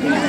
Yeah.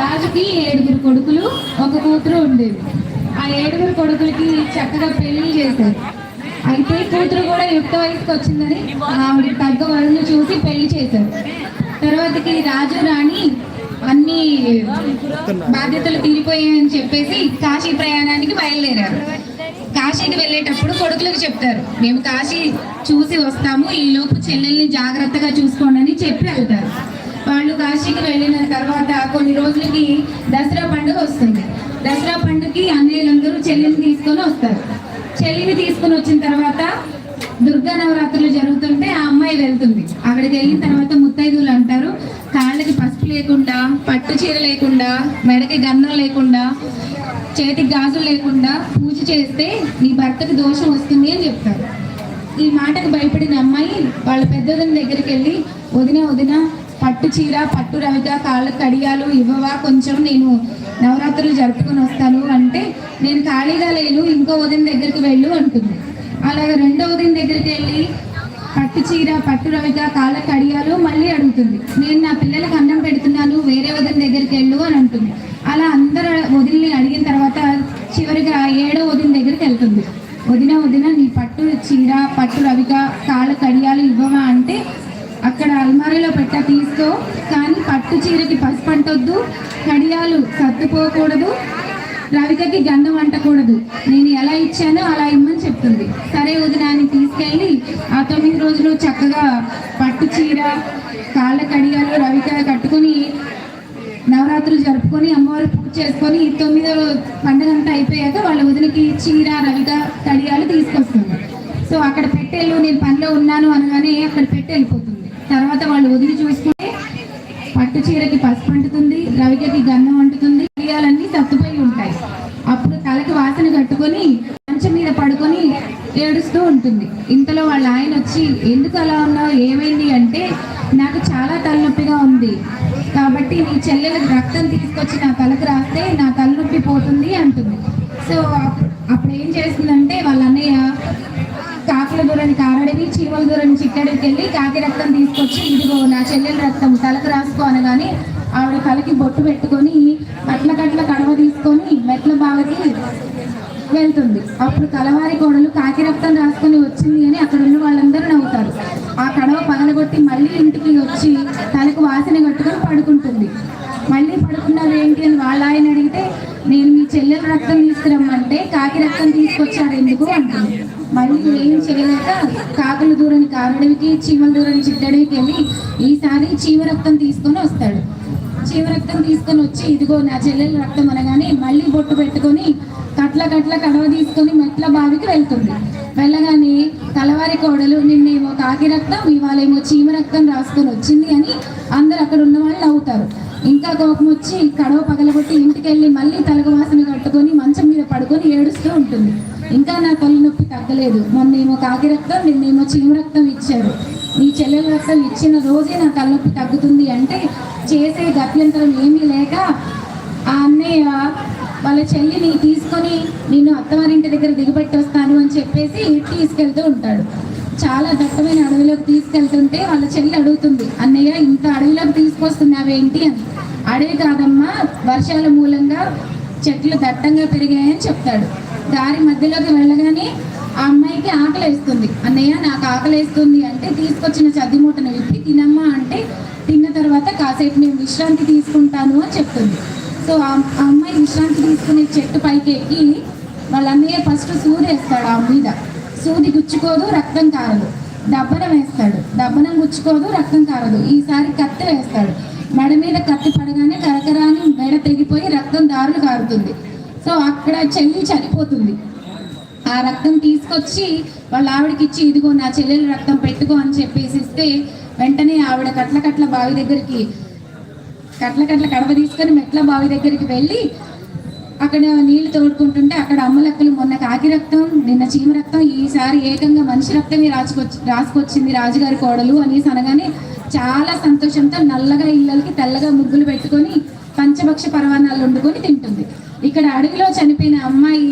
రాజుకి ఏడుగురు కొడుకులు ఒక కూతురు ఉండేది. ఆ ఏడుగురు కొడుకులకి చక్కగా పెళ్ళి చేశారు. అయితే కూతురు కూడా యుక్త వయసుకు వచ్చిందని ఆవిడ తగ్గ వరుణ్ణి చూసి పెళ్ళి చేశారు. తర్వాతకి రాజు రాణి అన్ని బాధ్యతలు తీరిపోయాయని చెప్పేసి కాశీ ప్రయాణానికి బయలుదేరారు. కాశీకి వెళ్ళేటప్పుడు కొడుకులకు చెప్తారు మేము కాశీ చూసి వస్తాము ఈ లోపు చెల్లెల్ని జాగ్రత్తగా చూసుకోండి అని చెప్పి వెళ్తారు. వాళ్ళు కాశీకి వెళ్ళిన తర్వాత కొన్ని రోజులకి దసరా పండుగ వస్తుంది. దసరా పండుగకి అన్నయ్యలందరూ చెల్లిని తీసుకొని వస్తారు. చెల్లిని తీసుకొని వచ్చిన తర్వాత దుర్గా నవరాత్రులు జరుగుతుంటే ఆ అమ్మాయి వెళ్తుంది. అక్కడికి వెళ్ళిన తర్వాత ముత్తైదువులు అంటారు కాళ్ళకి పసుపు లేకుండా పట్టు చీర లేకుండా మెడకి గన్నం లేకుండా చేతికి గాజులు లేకుండా పూజ చేస్తే నీ భర్తకి దోషం వస్తుంది అని చెప్తారు. ఈ మాటకు భయపడిన అమ్మాయి వాళ్ళ పెద్దదని దగ్గరికి వెళ్ళి వదిన వదిన పట్టు చీర పట్టు రవిక కాళ్ళు కడియాలు ఇవ్వవా? కొంచెం నేను నవరాత్రులు జరుపుకొని వస్తాను అంటే నేను ఖాళీగా లేను ఇంకో ఉదయం దగ్గరికి వెళ్ళు అంటుంది. అలాగే రెండో ఉదయం దగ్గరికి వెళ్ళి పట్టు చీర పట్టు రవిక కాళ్ళ కడియాలు మళ్ళీ అడుగుతుంది. నేను నా పిల్లలకు అన్నం పెడుతున్నాను వేరే వదిన దగ్గరికి వెళ్ళు అని అంటుంది. అలా అందరు వదిలిని అడిగిన తర్వాత చివరిగా ఆ ఏడో వదిన దగ్గరికి వెళ్తుంది వదిన వదిన నీ పట్టు చీర పట్టు రవిక కాళ్ళ కడియాలు ఇవ్వవా అంటే అక్కడ అల్మారీలో పెట్ట తీసుకో కానీ పట్టు చీరకి పసుపు అంటొద్దు కడియాలు సర్దుపోకూడదు రవికకి గంధం అంటకూడదు. నేను ఎలా ఇచ్చానో అలా ఇమ్మని చెప్తుంది. సరే వదిన అని తీసుకెళ్ళి ఆ తొమ్మిది రోజులు చక్కగా పట్టు చీర కాళ్ళ కడియాలు రవిక కట్టుకొని నవరాత్రులు జరుపుకొని అమ్మవారు పూజ చేసుకొని తొమ్మిదో పండుగ అంతా అయిపోయాక వాళ్ళ వదినకి చీర రవిక కడియాలు తీసుకొస్తుంది. సో అక్కడ పెట్టెళ్ళు నేను పనిలో ఉన్నాను అనగానే అక్కడ పెట్టి వెళ్ళిపోతుంది. తర్వాత వాళ్ళు వదిలి చూసుకుంటే పట్టు చీరకి పసుపు అంటుతుంది రవికకి గంధం అంటుతుంది కడియాలన్నీ సత్తుపోయి ఉంటాయి. అప్పుడు తలకి వాసన కట్టుకొని మంచం మీద పడుకొని ఏడుస్తూ ఉంటుంది. ఇంతలో వాళ్ళ ఆయన వచ్చి ఎందుకు అలా ఉన్నావు? ఏమైంది? అంటే నాకు చాలా తలనొప్పిగా ఉంది. కాబట్టి నీ చెల్లెలకు రక్తం తీసుకొచ్చి నా తలకు రాస్తే నా తలనొప్పి పోతుంది అంటుంది. సో అప్పుడు ఏం చేస్తుందంటే వాళ్ళ అన్నయ్య కాకుల దూరని కారడివి చీమల దూరని అక్కడికి వెళ్ళి కాకి రక్తం తీసుకొచ్చి ఇదిగో నా చెల్లెల రక్తం తలకు రాసుకో అనగానే ఆవిడ తలకి బొట్టు పెట్టుకొని మెట్ల కట్ల కడవ తీసుకొని మెట్ల బావకి వెళ్తుంది. అప్పుడు కలవారి కోడలు కాకి రక్తం రాసుకొని వచ్చింది అని అక్కడ ఉన్న వాళ్ళందరూ నవ్వుతారు. ఆ కడవ పగలగొట్టి మళ్ళీ ఇంటికి వచ్చి తలకు వాసన కట్టుకొని పడుకుంటుంది. మళ్ళీ పడుకున్నారు ఏంటి అని వాళ్ళ ఆయన అడిగితే నేను మీ చెల్లెల రక్తం తీసుకురమ్మంటే కాకి రక్తం తీసుకొచ్చారు ఎందుకు? అంటుంది. మళ్ళీ ఏం చేయలేక కాకులు దూరని కారడవికి చీమల దూరని చిట్టడికి వెళ్ళి ఈసారి చీమ రక్తం తీసుకొని వస్తాడు. చీమ రక్తం తీసుకొని వచ్చి ఇదిగో నా చెల్లెల రక్తం అనగానే మళ్ళీ బొట్టు పెట్టుకొని కట్ల కట్ల కడవ తీసుకొని మెట్ల బావికి వెళ్తుంది. వెళ్ళగానే తలవారి కోడలు నిన్నేమో కాకి రక్తం ఇవాళేమో చీమ రక్తం రాసుకొని వచ్చింది అని అందరు అక్కడ ఉన్న వాళ్ళు అవుతారు ఇంకా కోపం వచ్చి కడవ పగలగొట్టి ఇంటికి వెళ్ళి మళ్ళీ తలకు వాసన కట్టుకొని మంచం మీద పడుకొని ఏడుస్తూ ఉంటుంది. ఇంకా నా తలనొప్పి తగ్గలేదు. మొన్నేమో కాకి రక్తం నిన్నేమో చీమ రక్తం ఇచ్చారు. నీ చెల్లెల రక్తం ఇచ్చిన రోజే నా తలనొప్పి తగ్గుతుంది అంటే చేసే గత్యంతరం ఏమీ లేక ఆ అన్నయ్య వాళ్ళ చెల్లిని తీసుకొని నేను అత్తవారింటి దగ్గర దిగబెట్టి వస్తాను అని చెప్పేసి తీసుకెళ్తూ ఉంటాడు. చాలా దట్టమైన అడవిలోకి తీసుకెళ్తుంటే వాళ్ళ చెల్లి అడుగుతుంది అన్నయ్య ఇంత అడవిలోకి తీసుకొస్తున్నావేంటి అని. అడవి కాదమ్మా వర్షాల మూలంగా చెట్లు దట్టంగా పెరిగాయని చెప్తాడు. దారి మధ్యలోకి వెళ్ళగానే ఆ అమ్మాయికి ఆకలి వేస్తుంది అన్నయ్య నాకు ఆకలి వేస్తుంది అంటే తీసుకొచ్చిన చద్ది మూటను విప్పి తినమ్మా అంటే తిన్న తర్వాత కాసేపు నేను విశ్రాంతి తీసుకుంటాను అని చెప్తుంది. సో ఆ ఆ అమ్మాయి విశ్రాంతి తీసుకునే చెట్టు పైకి ఎక్కి వాళ్ళ అన్నయ్య ఫస్ట్ సూది వేస్తాడు ఆ మీద. సూది గుచ్చుకోదు రక్తం కారదు. దబ్బనం వేస్తాడు. దబ్బనం గుచ్చుకోదు రక్తం కారదు. ఈసారి కత్తి వేస్తాడు. మెడ మీద కత్తి పడగానే కరకరాని మెడ తెగిపోయి రక్తం దారులు కారుతుంది. సో అక్కడ చెల్లి చనిపోతుంది. ఆ రక్తం తీసుకొచ్చి వాళ్ళ ఆవిడకి ఇచ్చి ఇదిగో నా చెల్లెలు రక్తం పెట్టుకో అని చెప్పేసి ఇస్తే వెంటనే ఆవిడ కట్ల కట్ల బావి దగ్గరికి కట్ల కట్ల కడవ తీసుకొని మెట్ల బావి దగ్గరికి వెళ్ళి అక్కడ నీళ్ళు తోడుకుంటుంటే అక్కడ అమ్మలక్కలు మొన్న కాకి రక్తం నిన్న చీమ రక్తం ఈసారి ఏకంగా మనిషి రక్తమే రాసుకొచ్చి రాసుకొచ్చింది రాజుగారి కోడలు అనేసి అనగానే చాలా సంతోషంతో నల్లగా ఇళ్ళకి తెల్లగా ముగ్గులు పెట్టుకొని పంచభక్ష పర్వాణాలు వండుకొని తింటుంది. ఇక్కడ అడవిలో చనిపోయిన అమ్మాయి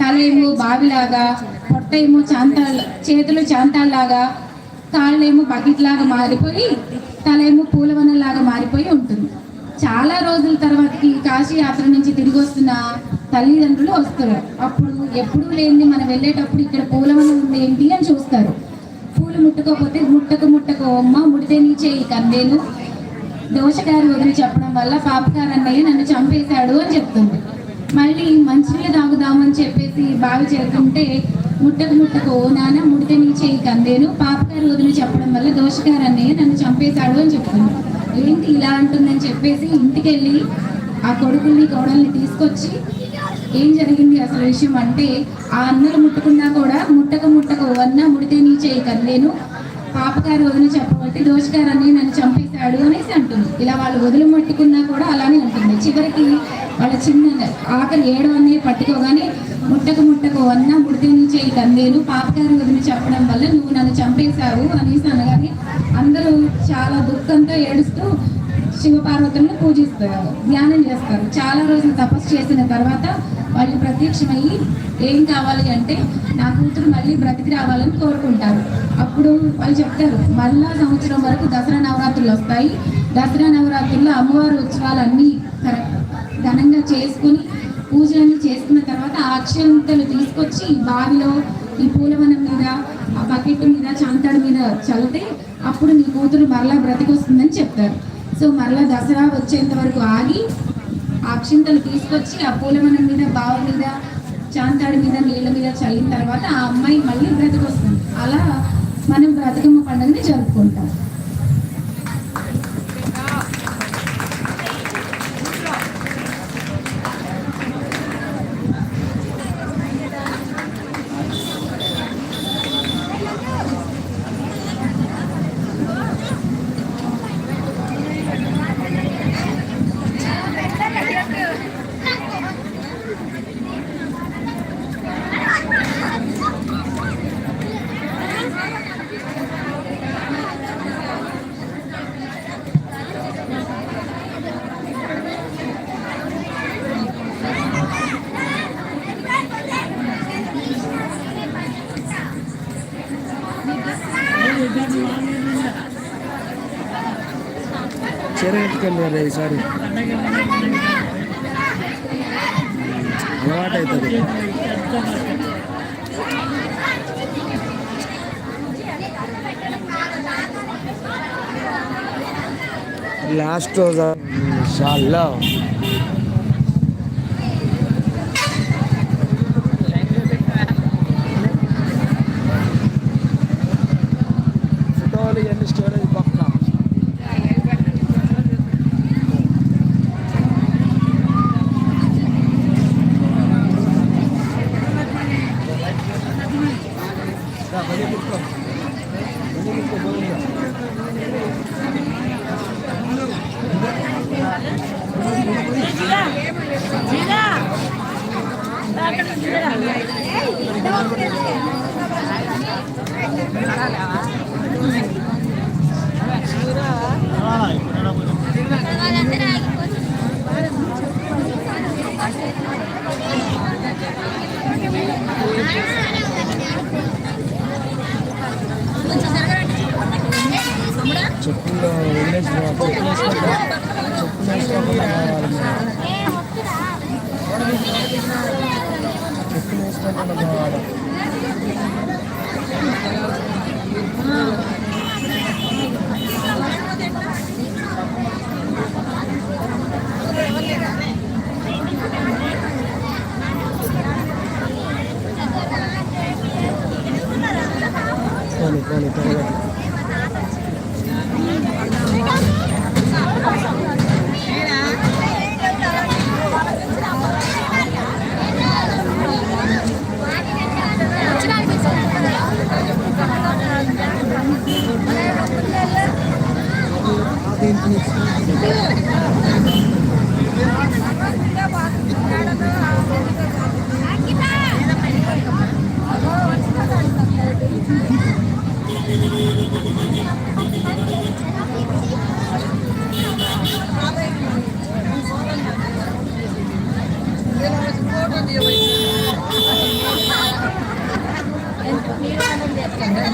తలేమో బావిలాగా పొట్టేమో ఏమో చేతులు చాంతాల్లాగా కాళ్ళేమో బకెట్ లాగా మారిపోయి తలేమో పూలవనంలాగా మారిపోయి ఉంటుంది. చాలా రోజుల తర్వాతకి కాశీ యాత్ర నుంచి తిరిగి వస్తున్న తల్లిదండ్రులు వస్తారు. అప్పుడు ఎప్పుడు లేనిది మనం వెళ్ళేటప్పుడు ఇక్కడ పూలవనం ఉంది ఏంటి అని చూస్తారు. పూలు ముట్టుకోపోతే ముట్టకు ముట్టకు అమ్మ ముడితే నీ చేయి కందేను దోషగారి వదిలి చెప్పడం వల్ల పాపగారు అన్నయ్య నన్ను చంపేశాడు అని చెప్తుంది. మళ్ళీ మంచినీళ్ళు తాగుదామని చెప్పేసి బావి చేరుకుంటే ముట్టకు ముట్టకు ఓ నాన్న ముడితే నీ చేయి కందేను. పాపగారు వదిలి చెప్పడం వల్ల దోషగారు అన్నయ్య నన్ను చంపేశాడు అని చెప్తుంది ఏంటి ఇలా అంటుందని చెప్పేసి ఇంటికి వెళ్ళి ఆ కొడుకుల్ని కోడల్ని తీసుకొచ్చి ఏం జరిగింది అసలు విషయం అంటే ఆ అన్నలు ముట్టుకున్నా కూడా ముట్టక ముట్టక వన్న ముడితే నీ చేయి పాపగారు వదిలి చెప్పబట్టి దోషగారు అని నన్ను చంపేశాడు అనేసి అంటుంది. ఇలా వాళ్ళు వదిలి ముట్టుకున్నా కూడా అలానే ఉంటుంది. చివరికి వాళ్ళ చిన్న ఆఖరి ఏడు అన్నీ పట్టుకోగానే ముట్టకు ముట్టకు అన్న ముడితే నుంచి ఈ కందేను పాపగారు వదిలి చెప్పడం వల్ల నువ్వు నన్ను చంపేశావు అనేసి అనగానే అందరూ చాలా దుఃఖంతో ఏడుస్తూ శివపార్వతులను పూజిస్తారు ధ్యానం చేస్తారు. చాలా రోజులు తపస్సు చేసిన తర్వాత వాళ్ళు ప్రత్యక్షమయ్యి ఏం కావాలి అంటే నా కూతురు మళ్ళీ బ్రతికి రావాలని కోరుకుంటారు. అప్పుడు వాళ్ళు చెప్తారు మళ్ళా సంవత్సరం వరకు దసరా నవరాత్రులు వస్తాయి. దసరా నవరాత్రుల్లో అమ్మవారి ఉత్సవాలన్నీ ఘనంగా చేసుకుని పూజలన్నీ చేసుకున్న తర్వాత ఆ అక్షంతలు తీసుకొచ్చి ఈ బావిలో ఈ పూలవనం మీద ఆ బకెట్ మీద చాంతాడు మీద చల్లితే అప్పుడు నీ కూతురు మరలా బ్రతికొస్తుందని చెప్తారు. సో మరలా దసరా వచ్చేంత వరకు ఆగి అక్షింతలు తీసుకొచ్చి ఆ పూలమనం మీద బావి మీద చాంతాడి మీద నీళ్ళ మీద చల్లిన తర్వాత ఆ అమ్మాయి మళ్ళీ బ్రతికొస్తుంది. అలా మనం బ్రతుకమ్మ పండుగని జరుపుకుంటాం. చెరువుకెళ్ళారు ఈసారి. అలవాటు అవుతుంది లాస్ట్ రోజు షాల్లో Thank.